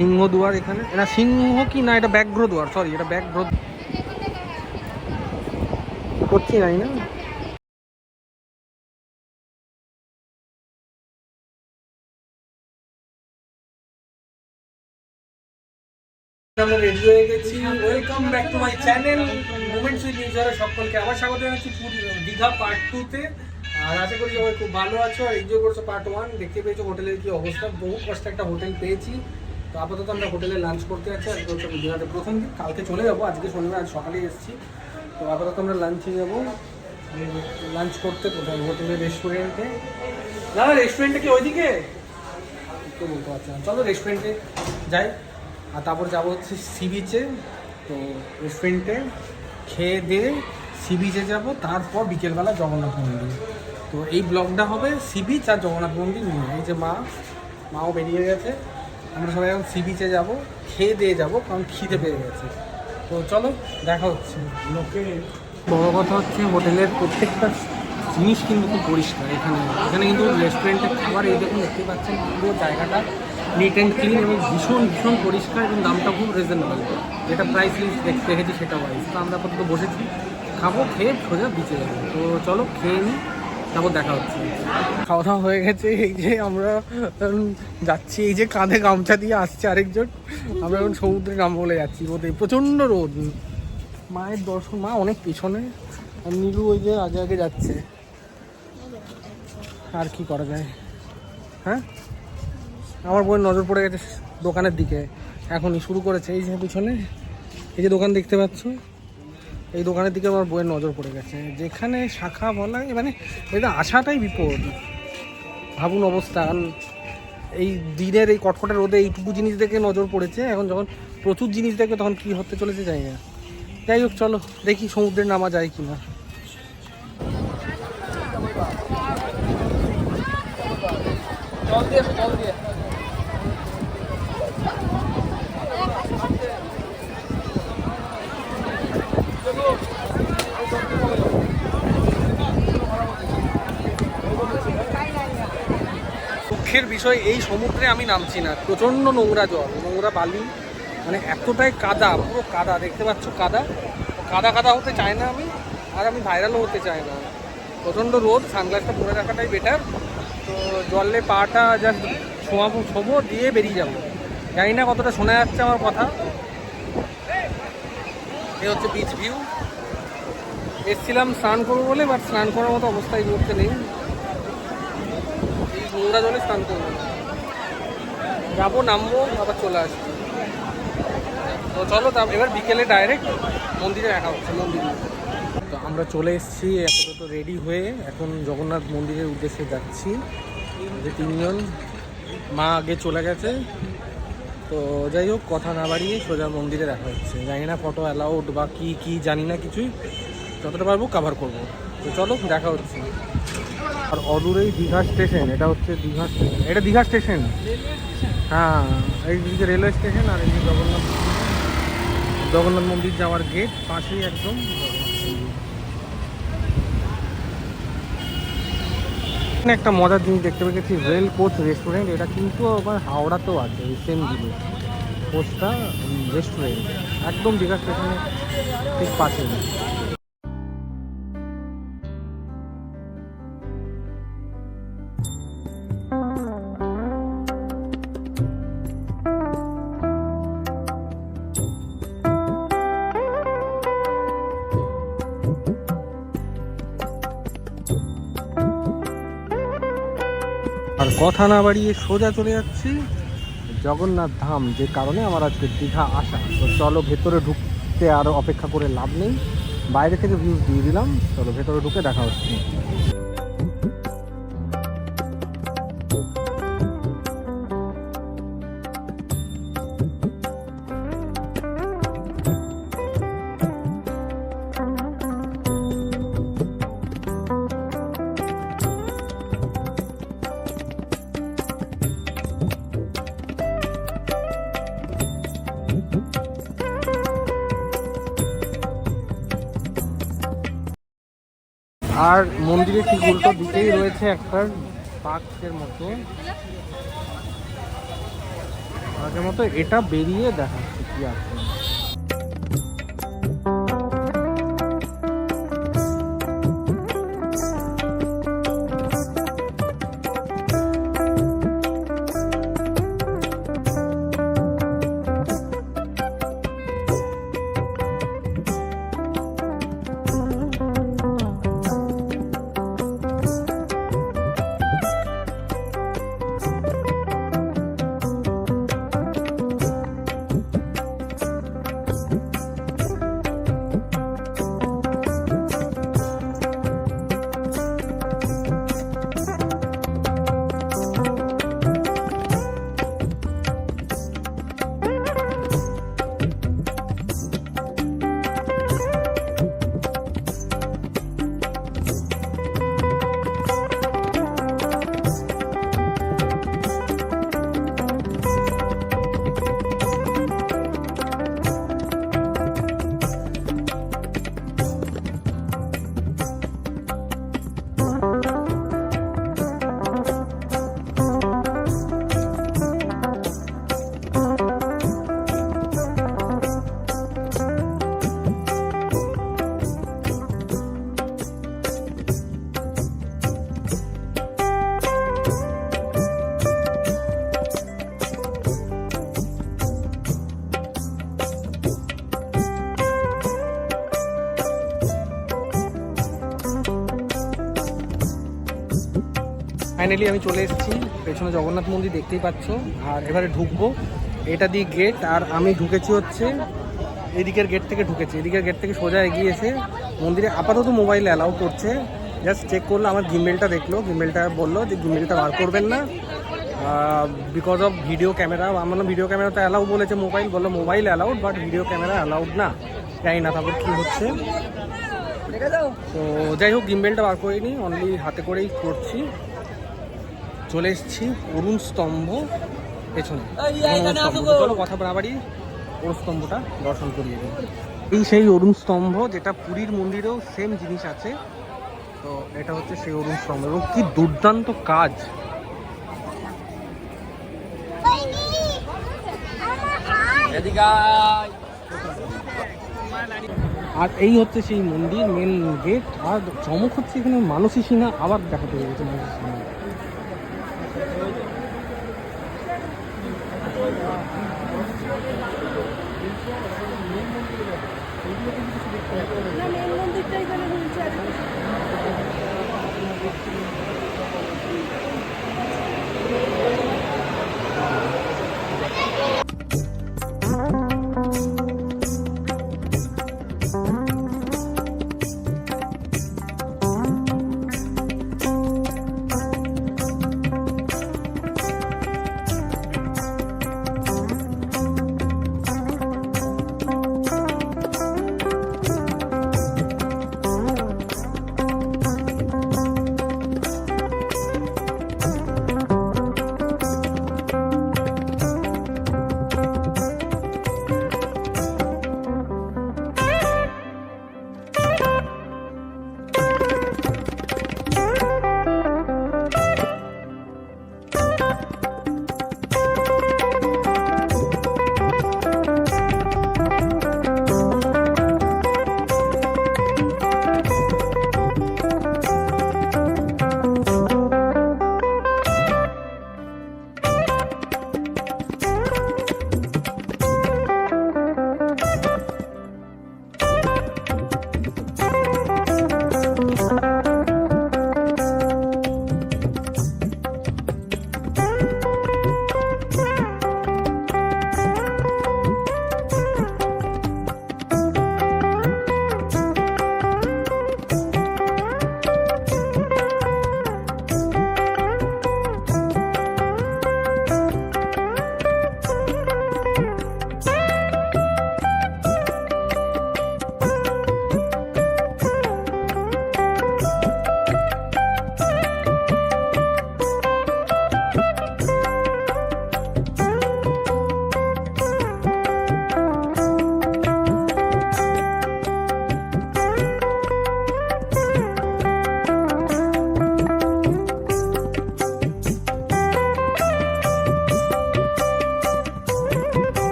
সিংহ দুয়ার এখানে। না সিংহ কি? না, এটা ব্যাঘ্র দুয়ার সরি এটা ব্যাঘ্র করছি নাই না। আমরা ready welcome to my channel Digha part আর আশা করি খুব ভালো আছো। আর এনজয় করছ পার্ট ওয়ান দেখতে পেয়েছ হোটেলের কি অবস্থা। বহু কষ্টে একটা হোটেল পেয়েছি। তো আপাতত আমরা হোটেলে লাঞ্চ করতে যাচ্ছি, আজকে হচ্ছে দীঘাতে প্রথম দিন, কালকে চলে যাব, আজকে শনিবার, আজ সকালে এসেছি। তো আপাতত আমরা লাঞ্চে যাব। লাঞ্চ করতে কোথায়? হোটেলের রেস্টুরেন্টে না রেস্টুরেন্টে কি ওইদিকে? তো বলতে পারছি না। চলো রেস্টুরেন্টে যাই। আর তারপর যাব হচ্ছে সি বিচে তো রেস্টুরেন্টে খেয়ে দিয়ে সি বিচে যাব। তারপর বিকেলবেলা জগন্নাথ মন্দির। তো এই ব্লগটা হবে সি বিচ আর জগন্নাথ মন্দির নিয়ে। এই যে মা, মাও বেরিয়ে গেছে। আমরা সবাই এখন সি বিচে যাব খেয়ে দিয়ে যাব কারণ খিদে পেয়ে গেছে। তো চলো দেখা হচ্ছে। লোকে বড় কথা হচ্ছে হোটেলের প্রত্যেকটা জিনিস কিন্তু খুব পরিষ্কার এখানে। এখানে কিন্তু রেস্টুরেন্টের খাবার এই দেখুন দেখতে পাচ্ছেন পুরো জায়গাটা নিট অ্যান্ড ক্লিন এবং ভীষণ ভীষণ পরিষ্কার এবং দামটা খুব রিজনেবল যেটা প্রাইস লিস্ট দেখতে দেখেছি সেটা ওয়াইজ তো আমরা আপাতত বসেছি খাব খেয়ে সোজা বিচে যাব। তো চলো খেয়ে নিই তারপর দেখা হচ্ছে। খাওয়া দাওয়া হয়ে গেছে, এই যে আমরা যাচ্ছি, এই যে কাঁধে গামছা দিয়ে আসছে আরেকজন। আমরা এখন সমুদ্রে নাম বলে যাচ্ছি রোদে প্রচণ্ড রোদ। মায়ের দর্শন, মা অনেক পিছনে। আর নীলু ওই যে আগে আগে যাচ্ছে। আর কি করা যায়? হ্যাঁ? আমার বইয়ের নজর পড়ে গেছে দোকানের দিকে। এখনই শুরু করেছে, এই যে পিছনে। এই যে দোকান দেখতে পাচ্ছ? এই দোকানের দিকে আমার বইয়ের নজর পড়ে গেছে। যেখানে শাখা বলা মানে এটা আসাটাই বিপদ। ভাবুন অবস্থা। এই দিনের এই কটকটে রোদে এইটুকু জিনিস দেখে নজর পড়েছে। এখন যখন প্রচুর জিনিস দেখে তখন কি হতে চলেছে যাই না। যাই হোক, চলো, দেখি সমুদ্রে নামা যায় কি না দিয়ে দিয়ে। দুঃখের বিষয়, এই সমুদ্রে আমি নামছি না। প্রচণ্ড নোংরা জল, নোংরা বালি মানে এতটাই কাদা, পুরো কাদা, দেখতে পাচ্ছ কাদা। কাদা কাদা হতে চাই না আমি, আর আমি ভাইরালও হতে চাই না। প্রচণ্ড রোদ, সানগ্লাসটা পরে রাখাটাই বেটার তো জলে পাটা জাস্ট ছোঁয়াবো ছোবো, দিয়ে বেরিয়ে যাব। জানি না কতটা শোনা যাচ্ছে আমার কথা। এই হচ্ছে বিচ ভিউ এসছিলাম স্নান করব বলে বাট স্নান করার মতো অবস্থা এই মুহূর্তে নেই। নোংরা জলে স্নান করব যাব, নামবো আবার চলে আসব। তো চলো, তা এবার বিকেলে ডাইরেক্ট মন্দিরে দেখা হচ্ছে, মন্দিরে। তো আমরা চলে এসেছি, আপাতত রেডি হয়ে এখন জগন্নাথ মন্দিরের উদ্দেশ্যে যাচ্ছি। যে তিনজন, মা আগে চলে গেছে। তো যাই হোক, কথা না বাড়িয়ে সোজা মন্দিরে দেখা হচ্ছে। জানি না ফটো অ্যালাউড বা কি কি জানি না কিছুই। যতটা পারব কাভার করব। তো চলো, দেখা হচ্ছে। আর অদূরেই দীঘা স্টেশন, এটা হচ্ছে দীঘা স্টেশন। এটা দীঘা স্টেশন? হ্যাঁ এইদিকে রেলওয়ে স্টেশন আর এই যে জগন্নাথ জগন্নাথ মন্দির যাওয়ার গেট পাশেই একদম এখানে একটা মজার জিনিস দেখতে পেয়েছি রেল কোচ রেস্টুরেন্ট এটা কিন্তু আবার হাওড়াতেও আছে, এই সেম দিকে কোচটা রেস্টুরেন্ট একদম দীঘা স্টেশনের ঠিক পাশেই। কথা না বাড়িয়ে সোজা চলে যাচ্ছি। জগন্নাথ ধাম, যে কারণে আমার আজকে দীঘা আসা। তো চলো ভেতরে ঢুকতে আর অপেক্ষা করে লাভ নেই। বাইরে থেকে ভিউজ দিয়ে দিলাম। চলো ভেতরে ঢুকে দেখা হচ্ছে। উল্টো দিকেই রয়েছে একটা পার্কের মতো। আগের মতো এটা বেরিয়ে দেখাচ্ছে কি আছে। ফাইনালি আমি চলে এসেছি। পেছনে জগন্নাথ মন্দির দেখতেই পাচ্ছ। আর এবারে ঢুকবো। এটা দিয়ে গেট আর আমি ঢুকেছি হচ্ছে এদিকের গেট থেকে ঢুকেছি। এদিকের গেট থেকে সোজা এগিয়ে এসে মন্দিরে আপাতত মোবাইল অ্যালাউ করছে। জাস্ট চেক করল আমার জিমেলটা দেখল। জিমেলটা বলল যে জিমেলটা বার করবেন না। বিকজ অফ ভিডিও ক্যামেরা আমার ভিডিও ক্যামেরা তো অ্যালাউ বলেছে মোবাইল বলল mobile allowed but video camera allowed না। জানি না তারপর কী হচ্ছে। তো যাই হোক গিম্বেলটা বার করিনি। অনলি হাতে করেই করছি। চলে এসেছি অরুণ স্তম্ভ পেছনে। চলো কথা বাড়াবাড়ি অরুণ স্তম্ভটা দর্শন করিয়ে দিই। এই সেই অরুণ স্তম্ভ যেটা পুরীর মন্দিরেও সেম জিনিস আছে। তো এটা হচ্ছে সেই অরুণ স্তম্ভ। এবং কি দুর্দান্ত কাজ। আর এই হচ্ছে সেই মন্দির মেন গেট আর চমক হচ্ছে এখানে মানসী সিংহা আবার দেখাতে পেরেছে মানসী সিংহা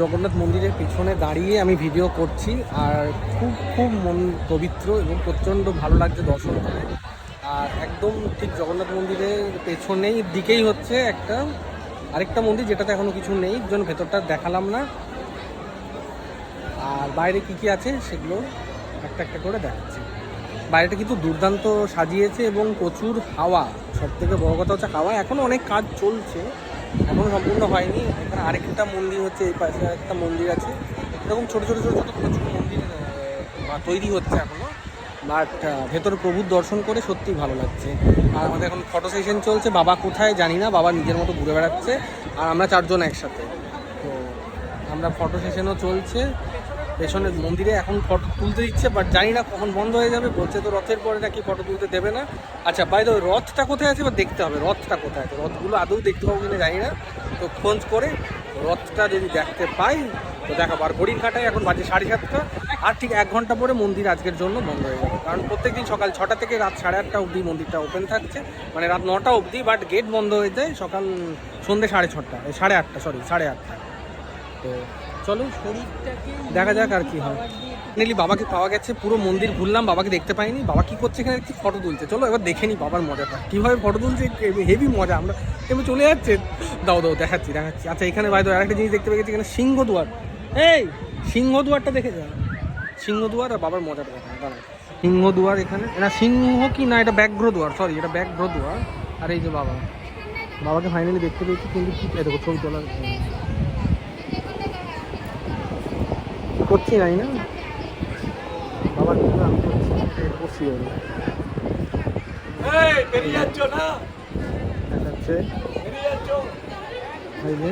জগন্নাথ মন্দিরের পিছনে দাঁড়িয়ে আমি ভিডিও করছি আর খুব খুব মন পবিত্র এবং প্রচণ্ড ভালো লাগছে দর্শন করে আর একদম ঠিক জগন্নাথ মন্দিরের পেছনেই, দিকেই হচ্ছে একটা, আরেকটা মন্দির যেটাতে এখনও কিছু নেই জন্য ভেতরটা দেখালাম না। আর বাইরে কি কি আছে সেগুলো একটা একটা করে দেখাচ্ছি। বাইরেটা কিন্তু দুর্দান্ত সাজিয়েছে এবং প্রচুর হাওয়া। সব থেকে বড় কথা হচ্ছে হাওয়া এখনও অনেক কাজ চলছে। এখনও সম্পূর্ণ হয়নি। এখানে আরেকটা মন্দির হচ্ছে, এই পাশে একটা মন্দির আছে। এরকম ছোটো ছোটো ছোটো ছোটো প্রচুর মন্দির তৈরি হচ্ছে এখনও বাট ভেতর প্রভুর দর্শন করে সত্যি ভালো লাগছে। আর আমাদের এখন ফটো সেশন চলছে, বাবা কোথায় জানি না, বাবা নিজের মতো ঘুরে বেড়াচ্ছে, আর আমরা চারজন একসাথে। তো, আমরা ফটো সেশনও চলছে। পেছনে মন্দিরে এখন ফটো তুলতে দিচ্ছে বাট জানি না কখন বন্ধ হয়ে যাবে। বলছে তো রথের পরে নাকি ফটো তুলতে দেবে না। আচ্ছা ওই রথটা কোথায় আছে বা দেখতে হবে, রথটা কোথায় আছে? রথগুলো আদৌ দেখতে পাবো কিনা জানি না। তো খোঁজ করে রথটা যদি দেখতে পাই, তো দেখাবো। আর ঘড়ির কাটায় এখন বাজে সাড়ে সাতটা। আর ঠিক এক ঘণ্টা পরে মন্দির আজকের জন্য বন্ধ হয়ে যাবে। কারণ প্রত্যেকদিন সকাল ছটা থেকে রাত সাড়ে আটটা অবধি মন্দিরটা ওপেন থাকছে। মানে রাত নটা অবধি বাট গেট বন্ধ হয়ে যায় সকাল সন্ধ্যে সাড়ে ছটা সাড়ে আটটা সরি সাড়ে আটটা। তো চলো দেখা যাক আর কি হয়। ফাইনালি বাবাকে পাওয়া গেছে, পুরো মন্দির ঘুরলাম, বাবাকে দেখতে পাইনি। বাবা কি করছে এখানে? একটু ফটো তুলছে। চলো, এবার দেখে নি বাবার মজাটা। কীভাবে ফটো তুলছে? হেভি মজা। আমরা এবার চলে যাচ্ছে। দাও দাও, দেখাচ্ছি দেখাচ্ছি। আচ্ছা এখানে বাইরে আরেকটা জিনিস দেখতে পেয়েছি এখানে সিংহদুয়ার। এই, সিংহদুয়ারটা দেখে যা সিংহদুয়ার আর বাবার মজাটা দেখা দাঁড়া সিংহদুয়ার এখানে। না সিংহ কি? না, এটা ব্যাঘ্র দুয়ার সরি এটা ব্যাঘ্র দুয়ার আর এই যে বাবা। বাবাকে ফাইনালি দেখতে পেয়েছি, কিন্তু কি দেখো, ছবি তোলার কি করছি জানি না। বাবার জন্য আমি করছি এটা করছি এই যে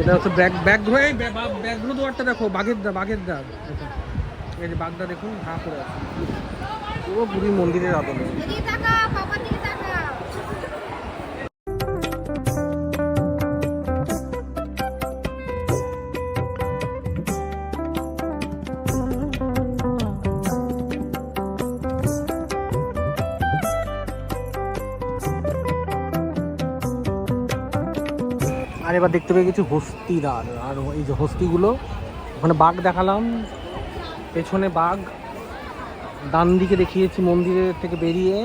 এটা হচ্ছে ব্যাগ ব্যাগ ধরে ব্যাগগুলো দুয়ারটা দেখো বাঘের দা বাঘের এটা এই যে বাঘটা দেখুন ঘা করে আছে। পুরো পুরী মন্দিরের আদলে। এবার দেখতে পেয়ে গেছি হস্তিদার। আর এই যে হস্তিগুলো, ওখানে বাঘ দেখালাম। পেছনে বাঘ। ডান দিকে দেখিয়েছি মন্দিরের থেকে বেরিয়ে।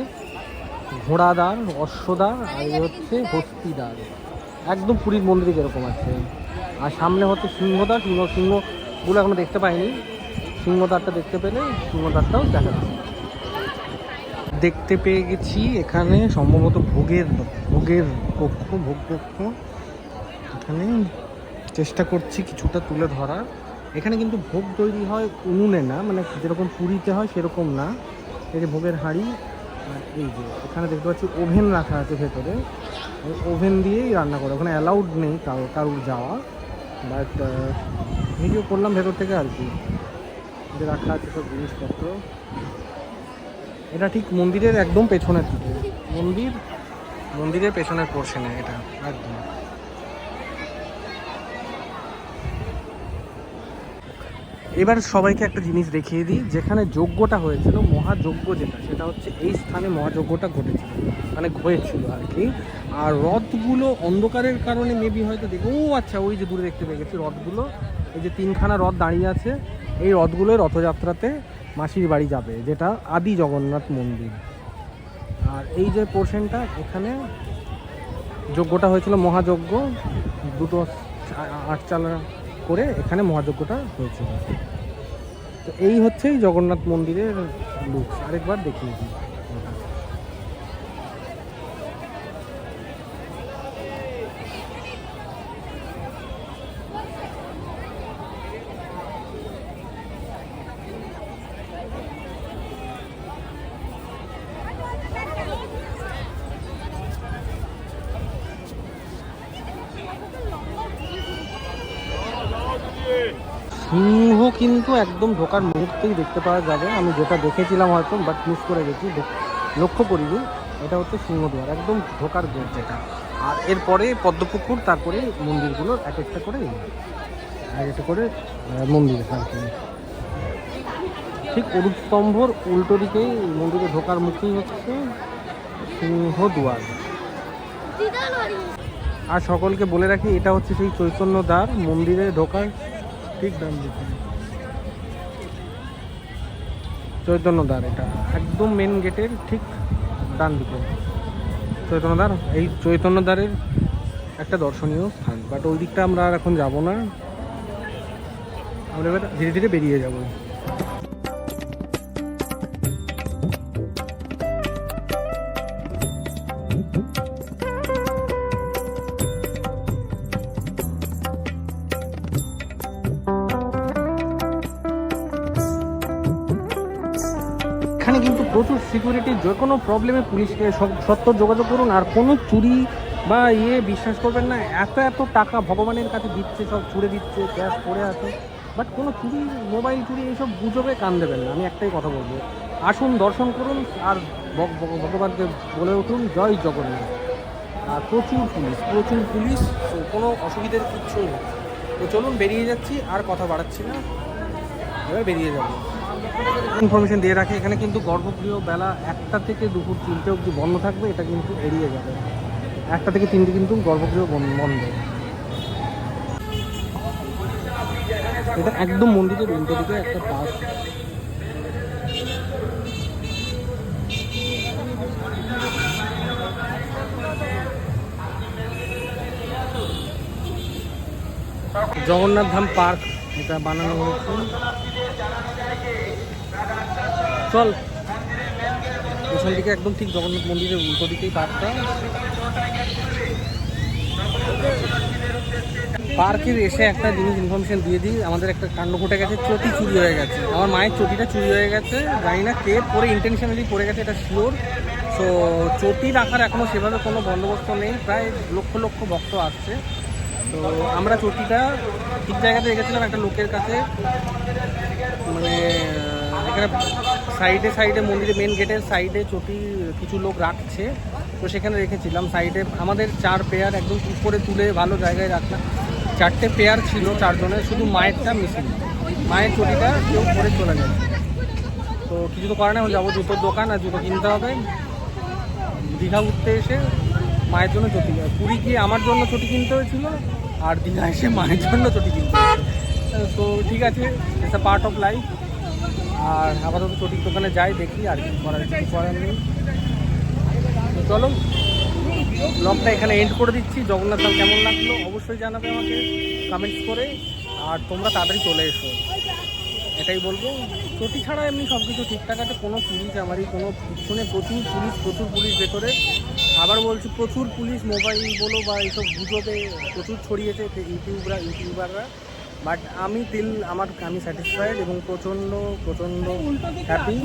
ঘোড়াদার, অশ্বদার, আর এই হচ্ছে হস্তিদার। একদম পুরীর মন্দিরে যেরকম আছে। আর সামনে হচ্ছে সিংহদার সিংহ, সিংহগুলো এখনও দেখতে পাইনি। সিংহদারটা দেখতে পেলে সিংহদারটাও দেখাচ্ছি দেখতে পেয়ে গেছি এখানে সম্ভবত ভোগের ভোগের কক্ষ, ভোগ কক্ষ। এখানে চেষ্টা করছি কিছুটা তুলে ধরার। এখানে কিন্তু ভোগ তৈরি হয় উনুনে না মানে যেরকম পুরীতে হয় সেরকম না। এই যে ভোগের হাঁড়ি, আর এই যে এখানে দেখতে পাচ্ছি ওভেন রাখা আছে ভেতরে। ওভেন দিয়েই রান্না করে, ওখানে অ্যালাউড নেই কারও, কারুর যাওয়া। বাট ভিডিও করলাম ভেতর থেকে আর কি। যে রাখা আছে সব জিনিসপত্র। এটা ঠিক মন্দিরের একদম পেছনের দিকে। মন্দির, মন্দিরের পেছনের পোর্শনে এটা, একদম। এবার সবাইকে একটা জিনিস দেখিয়ে দিই, যেখানে যজ্ঞটা হয়েছিল, মহাযজ্ঞ যেটা, সেটা হচ্ছে এই স্থানে মহাযজ্ঞটা ঘটেছিল মানে হয়েছিল আর কি। আর রথগুলো অন্ধকারের কারণে মেবি হয়তো দেখো, ও আচ্ছা ওই যে দূরে দেখতে পেয়ে গেছি রথগুলো। এই যে তিনখানা রথ দাঁড়িয়ে আছে, এই রথগুলোই রথযাত্রাতে মাসির বাড়ি যাবে, যেটা আদি জগন্নাথ মন্দির। আর এই যে পোর্শনটা এখানে যজ্ঞটা হয়েছিল, মহাযজ্ঞ, দুটো আটচালা করে এখানে মহাযজ্ঞটা হয়েছিল। তো এই হচ্ছে জগন্নাথ মন্দিরের লুকস। আরেকবার দেখিয়ে দিই সিংহ কিন্তু একদম ঢোকার মুহূর্তেই দেখতে পাওয়া যাবে। আমি যেটা দেখেছিলাম হয়তো বাট মিস করে গেছি। লক্ষ্য করিনি। এটা হচ্ছে সিংহদুয়ার একদম ঢোকার গেট যেটা। আর এরপরে পদ্মপুকুর, তারপরে মন্দিরগুলো এক একটা করে এক একটা করে মন্দির ঠিক অরূপ স্তম্ভর উল্টো দিকেই মন্দিরে ঢোকার মুখেই হচ্ছে সিংহদুয়ার আর সকলকে বলে রাখি, এটা হচ্ছে সেই চৈতন্য দ্বার মন্দিরে ঢোকার ঠিক দাম দিতে চৈতন্য দ্বার এটা, একদম মেন গেটের ঠিক ডান দিকে। চৈতন্য দ্বার এই চৈতন্যদারের একটা দর্শনীয় স্থান। বাট ওই দিকটা আমরা আর এখন যাব না। আমরা এবার ধীরে ধীরে বেরিয়ে যাব। কোনো প্রবলেমে পুলিশকে সত্তর যোগাযোগ করুন, আর কোনো চুরি বা ইয়ে বিশ্বাস করবেন না। এত এত টাকা ভগবানের কাছে দিচ্ছে, সব ছুড়ে দিচ্ছে ক্যাশ পড়ে আছে। বাট কোনো চুরি মোবাইল চুরি এইসব গুজবে কান দেবেন না, আমি একটাই কথা বলব। আসুন, দর্শন করুন, আর ভগ- ভগ- ভগবানকে বলে উঠুন, জয় জগন্নাথ। আর প্রচুর পুলিশ প্রচুর পুলিশ কোনো অসুবিধার কিচ্ছু নেই। তো চলুন, বেরিয়ে যাচ্ছি, আর কথা বাড়াচ্ছি না। এবার বেরিয়ে যাব। ইনফরমেশন দিয়ে রাখে, এখানে কিন্তু গর্ভগৃহ বেলা একটা থেকে দুপুর তিনটে অবধি বন্ধ থাকবে, এটা কিন্তু এড়িয়ে যাবে। একটা থেকে তিনটে কিন্তু গর্ভগৃহ বন্ধ। এটা একদম মন্দিরের উল্টো দিকে একটা পার্ক জগন্নাথ ধাম পার্ক, এটা বানানো হয়েছে। চল। পেছন দিকে একদম ঠিক জগন্নাথ মন্দিরের উল্টো দিকেই পার্কটা। পার্কের এসে একটা জিনিস ইনফরমেশন দিয়ে দিই, আমাদের একটা কাণ্ড ঘটে গেছে, চটি চুরি হয়ে গেছে। আমার মায়ের চটিটা চুরি হয়ে গেছে, জানি না কে, পরে ইন্টেনশনালি পড়ে গেছে, এটা শিওর সো চটি রাখার এখনও সেভাবে কোনো বন্দোবস্ত নেই, প্রায় লক্ষ লক্ষ ভক্ত আসছে। তো আমরা চটিটা ঠিক জায়গাতে রেখেছিলাম একটা লোকের কাছে। মানে এখানে সাইডে সাইডে মন্দিরের মেন গেটের সাইডে চটি কিছু লোক রাখছে। তো সেখানে রেখেছিলাম সাইডে। আমাদের চার পেয়ার একদম উপরে তুলে ভালো জায়গায় রাখলাম চারটে পেয়ার ছিল চারজনের শুধু মায়েরটা মিসিং মায়ের চটিটা কেউ পরে চলে গেছে তো কিছু তো করে না যাব জুতোর দোকান আর জুতো কিনতে হবে। দীঘা উঠতে এসে মায়ের জন্য চটি পুরী গিয়ে আমার জন্য চটি কিনতে হয়েছিল আর দীঘা এসে মায়ের জন্য চটি কিনতে তো ঠিক আছে it's a part of life আর আপাতত চটির দোকানে যাই, দেখি আর কিছু করার কিছু করার নেই। তো চলো ব্লগটা এখানে এন্ড করে দিচ্ছি। জগন্নাথ ধাম কেমন লাগল অবশ্যই জানাবে আমাকে কমেন্টস করে। আর তোমরা তাড়াতাড়ি চলে এসো। এটাই বলব, চটি ছাড়া এমনি সব কিছু ঠিকঠাক আছে। কোনো পুলিশ আমারই, কোনো নেই প্রচুর পুলিশ প্রচুর পুলিশ ভেতরে। আবার বলছি, প্রচুর পুলিশ মোবাইল বলো বা এইসব গুজবে প্রচুর ছড়িয়েছে। ইউটিউবরা, ইউটিউবাররা। বাট আমি তিল আমার আমি স্যাটিসফাইড এবং প্রচণ্ড প্রচণ্ড হ্যাপি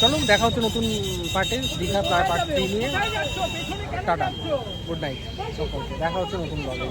চলো দেখা হচ্ছে নতুন পার্টে দীঘা পার্ট নিয়ে। টাটা গুড নাইট সকলকে দেখা হচ্ছে নতুন ব্লগে